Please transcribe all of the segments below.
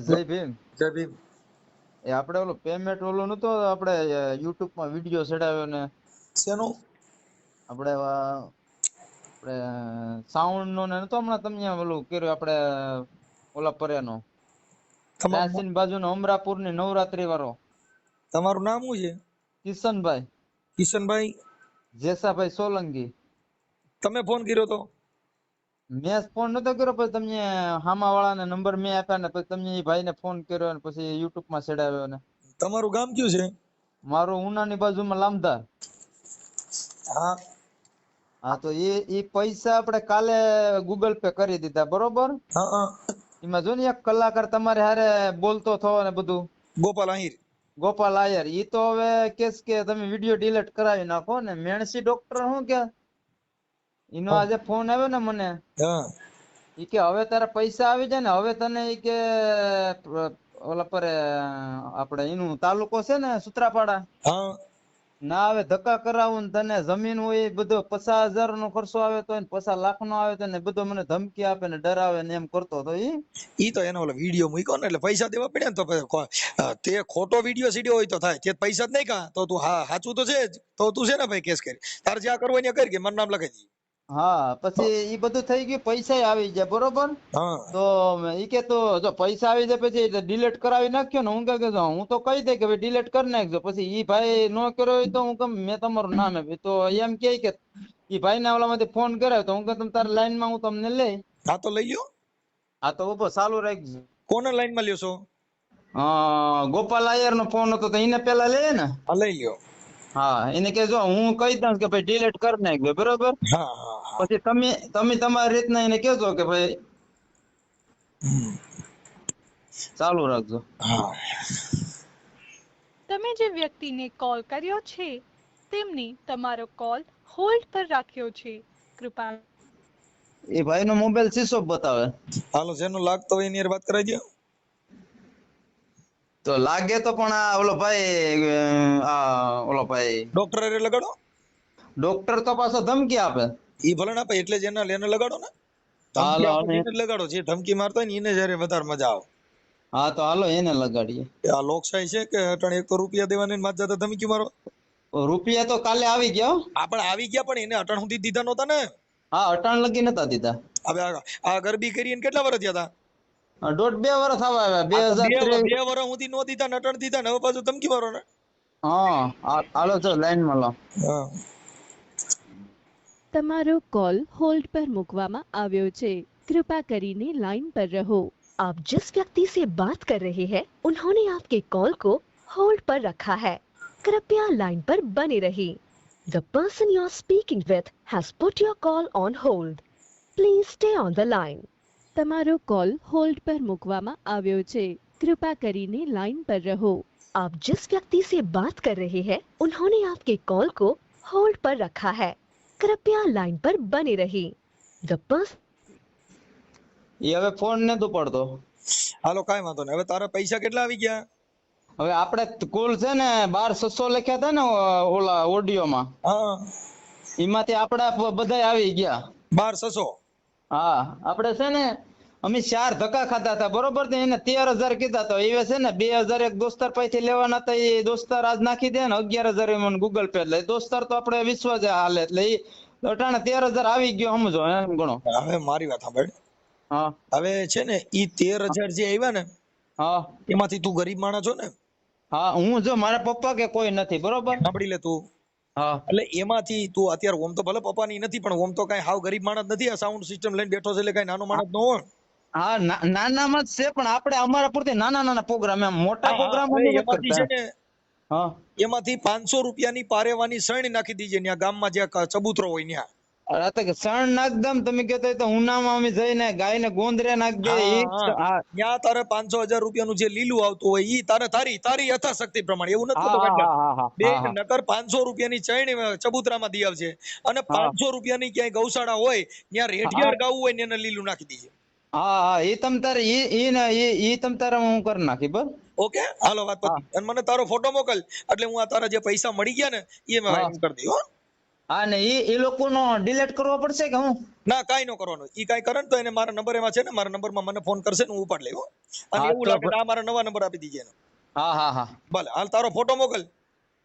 જય ભીમ. જય ભીમ. એ આપણે ઓલો પેમેન્ટ ઓલો નતો આપણે યુટ્યુબમાં વિડિયો ચડાવ્યો ને. શેનો? આપણે આપણે સાઉન્ડ નો ને નતો હમણાં તમને ઓલું કર્યું આપણે ઓલા પર્યાનો તમારું યાસીન બાજુનો અમરાપુરની નવરાત્રી વાળો. તમારું નામ શું છે? કિશનભાઈ. કિશનભાઈ? જેસાભાઈ સોલંકી. તમે ફોન કર્યો તો? મેં ફોન નતો કર્યો પછી તમને હામા વાળાને નંબર મેં આપ્યા ને પછી તમને એ ભાઈને ફોન કર્યો ને પછી યુટ્યુબમાં ચડાવ્યો ને. તમારું ગામ કયું છે? મારું ઉનાની બાજુમાં લામધાર. હા. હા તો એ એ પૈસા આપણે કાલે ગૂગલ પે કરી દીધા બરોબર? હા હા. એમાં જો ને એક કલાકાર તમારે હારે બોલતો થયો ને બધું. ગોપાલ આહિર. ગોપાલ આયર ઈ તો હવે કેસ કે તમે વીડિયો ડિલીટ કરાવી નાખો ને. મેણસી ડોક્ટર શું કે એનો આજે ફોન આવ્યો ને મને. હા. ઈ કે હવે તારા પૈસા આવી જાય ને હવે તને ઈ કે ઓલા પર આપણે એનું તાલુકો છે ને સુત્રાપાડા. હા. ના હવે ધક્કા કરાવું તને જમીન હોય એ બધો પચાસ હજાર નો ખર્ચો આવે તો પચાસ લાખ નો આવે તો ને બધો મને ધમકી આપે ને ડરાવે ને એમ કરતો હતો ઈ. ઈ તો એનો ઓલો વીડિયો મૂક્યો ને એટલે પૈસા દેવા પડે ને તો તે ખોટો વીડિયો સીડ્યો હોય તો થાય. તે પૈસા જ નહીં કા તો તું હા સાચું તો છે તો તું છે ને ભાઈ કેસ કરી. તારે જ્યાં કરવું એને કરી કે મારું નામ લખાઈ દઈએ હા પછી એ બધું થઈ ગયું પૈસા આવી ગયા બરોબર? તો ઈ કે તો જો પૈસા આવી જાય પછી ડિલેટ કરાવી નાખ્યો ને હું કે હું તો કહી દે કે ભાઈ ડિલેટ કરી નાખજો પછી એ ભાઈ નો કર્યો હોય તો હું કેમ મેં તમારું નામ આપ્યું. તો એમ કે કે એ ભાઈ ના ઓલામાંથી ફોન કર્યો તો હું કે તમે તારા લાઈનમાં હું તમને લઈ. હા તો લઈ લ્યો. આ તો ઊભો ચાલુ રાખજો. કોને લાઈનમાં લ્યો છો? ગોપાલ આયર નો ફોન હતો તો એને પેલા લે ને. લઈ લ્યો. હા એને કે જો હું કહી દઉં કે ભાઈ ડિલેટ કરી નાખજો બરોબર? હા હા હા. પછી તમે તમે તમારી રીતના એને કહેજો કે ભાઈ ચાલુ રાખજો. તમે જે વ્યક્તિને કોલ કર્યો છે તેમની તમારો કોલ હોલ્ડ પર રાખ્યો છે. કૃપા. એ ભાઈ નો મોબાઈલ સીસો બતાવે. હાલો જેનો લાગતો હોય એની વાત કરાવી દો. તો લાગે તો પણ આ ઓલો ભાઈ આ ઓલો ભાઈ ડોક્ટર લગાડો. ડોક્ટર તો પાછો ધમકી આપે. ઈ ભલે ના એટલે જ એના એને લગાડો ને. લગાડો. જે ધમકી મારતો હોય ને એને જયારે વધારે મજા આવે. હા તો હાલો એને લગાડીએ. આ લોકશાહી છે કે અટણ એક તો રૂપિયા દેવાની ને માથે જતા ધમકી મારો? રૂપિયા તો કાલે આવી ગયા હો. પણ આવી ગયા પણ એને અટણ સુધી દીધા નહોતા ને. હા અટણ લગી નતા દીધા. હવે આ- ગરબી કરીને કેટલા વર્ષ થયા હતા દોઢ બે વર્ષ થવા આવ્યા બે હજાર બે વર્ષ સુધી નો દીધા ને અટણ દીધા ને હવે પાછું ધમકી મારો ને. હા હાલો જો લાઈનમાં લો હા. તમારો કોલ होल्ड पर મૂકવામાં આવ્યો છે कृपा કરીને लाइन पर रहो आप जिस व्यक्ति से बात कर रहे हैं उन्होंने आपके कॉल को होल्ड पर रखा है कृपया लाइन पर बने रहिए the person you are speaking with has put your call on hold please stay on the line તમારો કોલ હોલ્ડ પર મૂકવામાં આવ્યો છે कृपा કરીને लाइन पर रहो आप जिस व्यक्ति से बात कर रहे हैं उन्होंने आपके कॉल को होल्ड पर रखा है કૃપયા લાઈન પર બની રહી ધ હવે ફોન નતો પડતો હાલો કાઈ વાંધો નહીં. હવે તારા પૈસા કેટલા આવી ગયા? હવે આપણે કુલ છે ને બાર સસો લખ્યા હતા ને ઓલા ઓડિયોમાં. હા. એમાંથી આપડા બધા આવી ગયા. બાર સસો હા આપણે છે ને અમે ચાર ધક્કા ખાધા હતા બરોબર ને? એને તેર હજાર કીધા તો એ છે ને બે હજાર એક દોસ્તાર પાસેથી લેવાના હતા એ દોસ્તાર આજ નાખી દે ને અગિયાર હજાર મને ગૂગલ પે એટલે. એ દોસ્તાર તો આપણે વિશ્વાસ હાલે એટલે એ અટાણે તેર હજાર આવી ગયો સમજો એમ ગણો. હવે મારી વાત સાંભળ. હા. હવે છે ને ઈ તેર હજાર જે આવ્યા ને હા. એમાંથી તું ગરીબ માણસ છો ને હા હું જો મારા પપ્પા કે કોઈ નથી બરોબર? સાંભળી લે તું. હા. એટલે એમાંથી તું અત્યારે ઓમ તો ભલે પપ્પાની નથી પણ ઓમ તો કઈ હાવ ગરીબ માણસ નથી આ સાઉન્ડ સિસ્ટમ લઈને બેઠો છે એટલે કઈ નાનો માણસ ન હોય. હા ના- નાનામાં જ છે પણ આપણે અમારા પૂરતી નાના નાના પ્રોગ્રામ એમ મોટા પ્રોગ્રામ હા એમાંથી પાંચસો રૂપિયાની પારેવાની શરણી નાખી દીજે ત્યાં ગામમાં જ્યાં ચબૂતરો હોય ત્યાં સણ નાખ દમ તમે કહેતા તો ઉનામાં અમે જઈને ગાયને ગોંદરે નાખ દે ત્યાં તારે પાંચસો હજાર રૂપિયાનું જે લીલું આવતું હોય ઈ તારે તારી તારી યથાશક્તિ પ્રમાણે એવું નથી બે. નકર પાંચસો રૂપિયાની ચણી ચબૂતરામાં દી આવશે અને પાંચસો રૂપિયાની ક્યાંય ગૌશાળા હોય ત્યાં રેઠિયાર ગાવું હોય ને એને લીલું નાખી દીજે. હા હા એ તમ તારે એ ને તમ તારે હું કરી નાખી ઓકે હાલો વાત પતી. અને મને તારો ફોટો મોકલ એટલે હું આ તારા જે પૈસા મળી ગયા ને એ મેં એમ કરી દઉં હો. હા ને એ ઈ લોકોનો ડિલીટ કરવો પડશે કે હું? ના કાઈ ન કરવાનું. ઈ કાંઈ કરે તો એને મારા નંબર એમાં છે ને મારા નંબરમાં મને ફોન કરશે ને હું ઉપાડ લઈ હો. અને એવું લાગે આ મારા નવા નંબર આપી દીજે હા હા હા. ભલે હાલ તારો ફોટો મોકલ.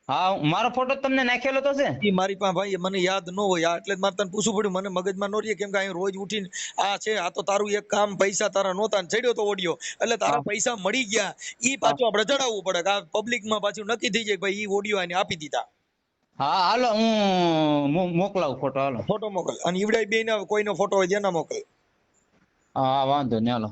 હા મારો ફોટો તમને નાખેલો તો છે. ઈ મારી પાસે ભાઈ મને યાદ ન હોય એટલે જ મારે તને પૂછવું પડ્યું. મને મગજમાં ન રહીએ કેમ કે અહીં રોજ ઉઠીને આ છે આ તો તારું એક કામ પૈસા તારા નહોતા ને ચડ્યો તો ઓડિયો. એટલે તારા પૈસા મળી ગયા. ઈ પાછું આપણે જણાવવું પડે કે આ પબ્લિકમાં પાછું નક્કી થઈ જાય ભાઈ ઈ ઓડિયો આને આપી દીધા. હા હાલો હું મોકલાવું ફોટો હાલો. ફોટો મોકલ. અને ઈવડાઈ બે કોઈનો ફોટો હોય તેના મોકલ. હા વાંધો નહીં હાલો.